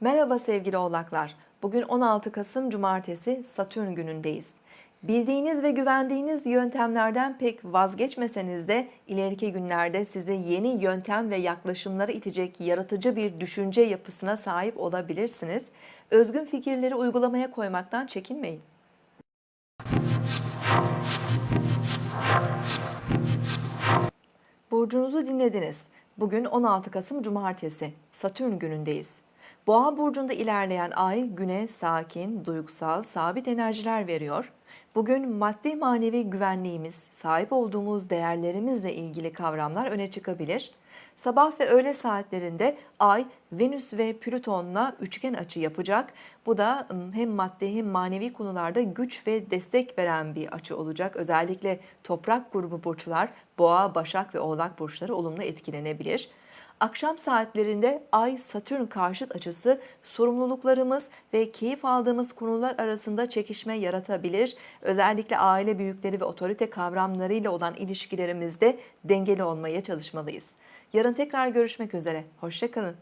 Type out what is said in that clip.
Merhaba sevgili oğlaklar. Bugün 16 Kasım Cumartesi Satürn günündeyiz. Bildiğiniz ve güvendiğiniz yöntemlerden pek vazgeçmeseniz de ileriki günlerde size yeni yöntem ve yaklaşımları itecek yaratıcı bir düşünce yapısına sahip olabilirsiniz. Özgün fikirleri uygulamaya koymaktan çekinmeyin. Burcunuzu dinlediniz. Bugün 16 Kasım Cumartesi, Satürn günündeyiz. Boğa burcunda ilerleyen ay güne sakin, duygusal, sabit enerjiler veriyor. Bugün maddi manevi güvenliğimiz, sahip olduğumuz değerlerimizle ilgili kavramlar öne çıkabilir. Sabah ve öğle saatlerinde Ay, Venüs ve Plüton'la üçgen açı yapacak. Bu da hem maddi hem manevi konularda güç ve destek veren bir açı olacak. Özellikle toprak grubu burçlar, Boğa, Başak ve Oğlak burçları olumlu etkilenebilir. Akşam saatlerinde Ay Satürn karşıt açısı sorumluluklarımız ve keyif aldığımız konular arasında çekişme yaratabilir. Özellikle aile büyükleri ve otorite kavramlarıyla olan ilişkilerimizde dengeli olmaya çalışmalıyız. Yarın tekrar görüşmek üzere. Hoşçakalın.